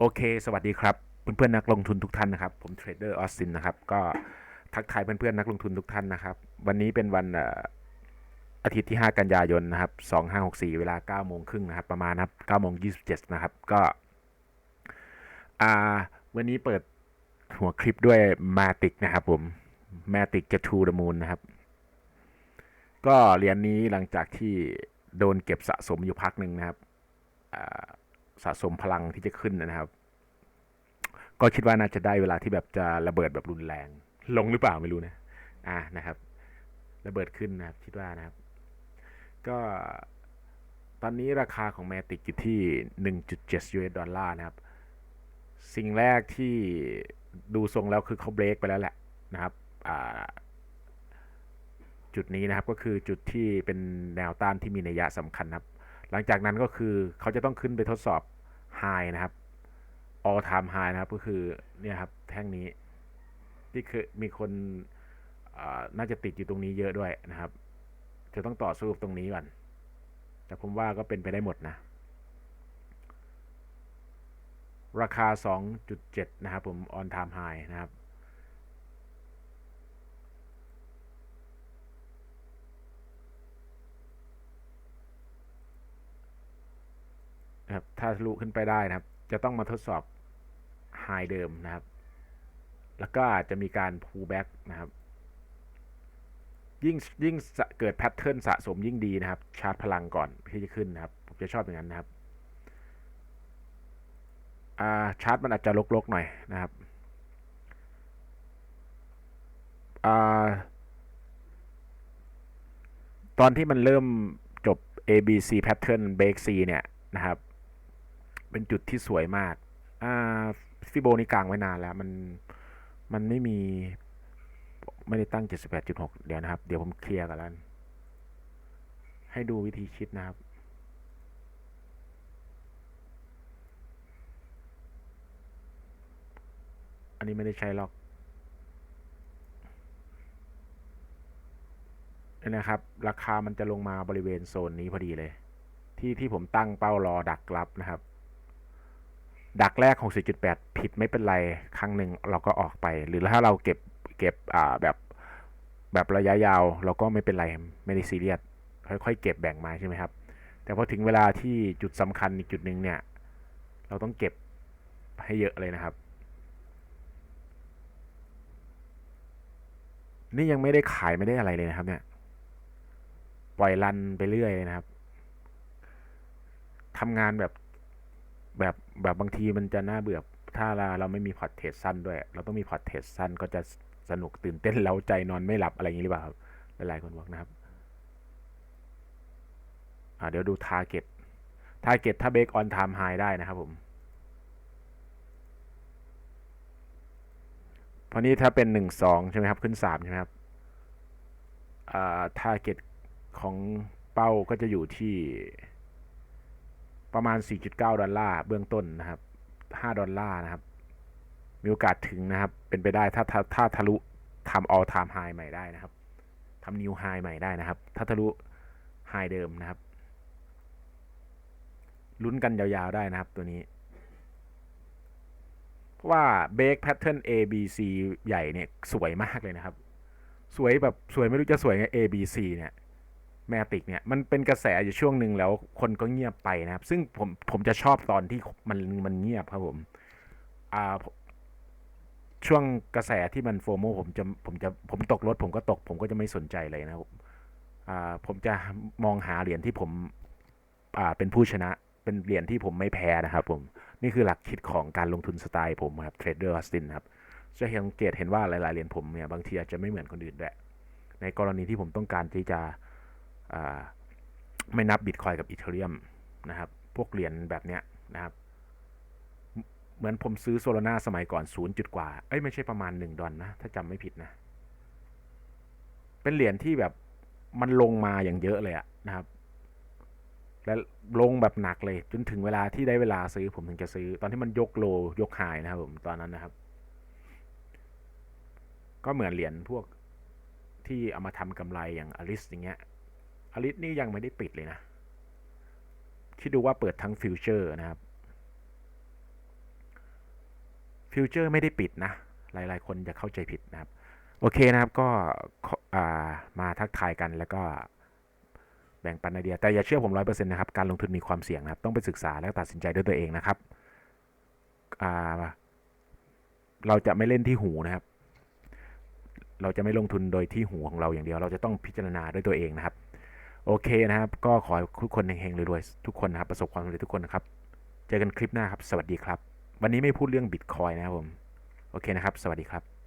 โอเค สวัสดีครับ เพื่อนๆนักลงทุนทุกท่านนะครับ ผมเทรดเดอร์ออสซินนะครับ ก็ทักทายเพื่อนๆนักลงทุนทุกท่านนะครับ วันนี้เป็นวันอาทิตย์ที่ 5 กันยายนนะครับ 2564 เวลา 9 โมงครึ่งนะครับ ประมาณนะครับ9โมง27 นะครับ ก็วันนี้เปิดหัวคลิปด้วย Matic นะครับผม Matic จะ to the moon นะครับ ก็เหรียญนี้หลังจากที่โดนเก็บสะสมอยู่พักหนึ่งนะครับ สะสมพลังที่จะขึ้นนะครับ ก็คิดว่าน่าจะได้เวลาที่แบบจะระเบิดแบบรุนแรง ลงหรือเปล่าไม่รู้นะ อ่านะครับ ระเบิดขึ้นนะครับ คิดว่านะครับ ก็ตอนนี้ราคาของแมติกอยู่ที่ 1.7 US ดอลลาร์นะครับ สิ่งแรกที่ดูทรงแล้วคือเขาเบรกไปแล้วแหละนะครับอ่าจุดนี้นะครับก็คือจุดที่เป็นแนวต้านที่มีนัยยะสำคัญนะครับ หลังจากนั้นก็คือเขาจะต้องขึ้นไปทดสอบ High นะครับ all time high นะครับ ก็คือเนี่ยครับแท่งนี้ ที่คือมีคนน่าจะติดอยู่ตรงนี้เยอะด้วยนะครับ จะต้องต่อสู้กับตรงนี้ก่อน แต่ผมว่าก็เป็นไปได้หมดนะ ราคา 2.7 นะครับผม on time high นะครับ นะครับ ถ้าทะลุขึ้นไปได้นะครับ จะต้องมาทดสอบ High เดิมนะครับ แล้วก็อาจจะมีการ pull back นะครับยิ่งยิ่งเกิดแพทเทิร์นสะสมยิ่งดีนะครับ ชาร์จพลังก่อนที่จะขึ้นนะครับ ผมจะชอบอย่างนั้นนะครับาชาร์จมันอาจจะลกๆหน่อยนะครับอตอนที่มันเริ่มจบ A B C pattern break C เนี่ยนะครับ เป็นจุดที่สวยมาก อ่าฟิโบนี่กลางไว้นานแล้ว มันมันไม่มี ไม่ได้ตั้ง 78.6 เดี๋ยวนะครับ เดี๋ยวผมเคลียร์กันแล้วให้ดูวิธีคิดนะครับอันนี้ไม่ได้ใช้ล็อกเนี่นะครับ ราคามันจะลงมาบริเวณโซนนี้พอดีเลย ที่ที่ผมตั้งเป้ารอดักรับนะครับ ดักแรก60.8ผิดไม่เป็นไร ครั้งหนึ่งเราก็ออกไป หรือถ้าเราเก็บเก็บอ่าแบบแบบระยะยาว เราก็ไม่เป็นไร ไม่ได้ซีเรียสค่อยๆ เก็บแบ่งมาใช่ไหมครับ แต่พอถึงเวลาที่จุดสำคัญอีกจุดหนึ่งเนี่ย เราต้องเก็บให้เยอะเลยนะครับ นี่ยังไม่ได้ขายไม่ได้อะไรเลยนะครับ เนี่ย ปล่อยรันไปเรื่อยเลยนะครับทำงานแบบ แบบแบบบางทีมันจะน่าเบื่อถ้าเราเราไม่มีพอร์ตเทรดสั้นด้วย เราต้องมีพอร์ตเทรดสั้นก็จะสนุกตื่นเต้นเล้าใจนอนไม่หลับอะไรอย่างนี้หรือเปล่าครับหลายๆคนบอกนะครับอ่าเดี๋ยวดู target target ถ้า break on time high ได้นะครับผมเพราะนี้ถ้าเป็นหนึ่งสองใช่ไหมครับ ขึ้นสามใช่ไหมครับอ่า target ของเป้าก็จะอยู่ที่ ประมาณ 4.9 ดอลลาร์เบื้องต้นนะครับ 5 ดอลลาร์นะครับ มีโอกาสถึงนะครับ เป็นไปได้ถ้าถ้าถ้าทะลุทำ all time high ใหม่ได้นะครับทำ new high ใหม่ได้นะครับ ถ้าทะลุ high เดิมนะครับ ลุ้นกันยาวๆได้นะครับตัวนี้ เพราะว่า break pattern A B C ใหญ่เนี่ย สวยมากเลยนะครับ สวยแบบสวยไม่รู้จะสวยไง A B C เนี่ย แมติกเนี่ยมันเป็นกระแสอยู่ช่วงหนึ่งแล้วคนก็เงียบไปนะครับ ซึ่งผมผมจะชอบตอนที่มันมันเงียบครับผมอ่าช่วงกระแสที่มันโฟโมผมจะผมจะผมตกรถผมก็ตก ผมก็จะไม่สนใจเลยนะครับอ่าผมจะมองหาเหรียญที่ผมอ่าเป็นผู้ชนะเป็นเหรียญที่ผมไม่แพ้นะครับ ผมนี่คือหลักคิดของการลงทุนสไตล์ผมครับเทรดเดอร์ออสตินครับจะเห็นสังเกตเห็นว่าหลายๆเหรียญผมเนี่ยบางทีอาจจะไม่เหมือนคนอื่นด้วยในกรณีที่ผมต้องการที่จะ ไม่นับบิตคอยกับอีเทเรียมนะครับ พวกเหรียญแบบเนี้ยนะครับ เหมือนผมซื้อโซลาร่าสมัยก่อนศูนย์จุดกว่า เอ้ยไม่ใช่ประมาณหนึ่งดอลนะ ถ้าจำไม่ผิดนะ เป็นเหรียญที่แบบมันลงมาอย่างเยอะเลยอะนะครับ และลงแบบหนักเลย จนถึงเวลาที่ได้เวลาซื้อผมถึงจะซื้อ ตอนที่มันยกโลยกไฮนะครับผมตอนนั้นนะครับ ก็เหมือนเหรียญพวกที่เอามาทำกำไรอย่างอลิสอย่างเงี้ย อลิสนี่ยังไม่ได้ปิดเลยนะ คิดดูว่าเปิดทั้งฟิวเจอร์นะครับ ฟิวเจอร์ไม่ได้ปิดนะ หลายๆ คนจะเข้าใจผิดนะครับ โอเคนะครับก็มาทักทายกันแล้วก็แบ่งปันไอเดีย แต่อย่าเชื่อผมร้อยเปอร์เซ็นต์นะครับ การลงทุนมีความเสี่ยงนะครับ ต้องไปศึกษาแล้วตัดสินใจด้วยตัวเองนะครับ เราจะไม่เล่นที่หูนะครับ เราจะไม่ลงทุนโดยที่หูของเราอย่างเดียว เราจะต้องพิจารณาด้วยตัวเองนะครับ โอเคนะครับ ก็ขอให้ทุกคนเฮงๆรวยๆทุกคนนะครับประสบความสำเร็จทุกคนนะครับ เจอกันคลิปหน้าครับ สวัสดีครับ วันนี้ไม่พูดเรื่องบิตคอยนะครับผม โอเคนะครับ สวัสดีครับ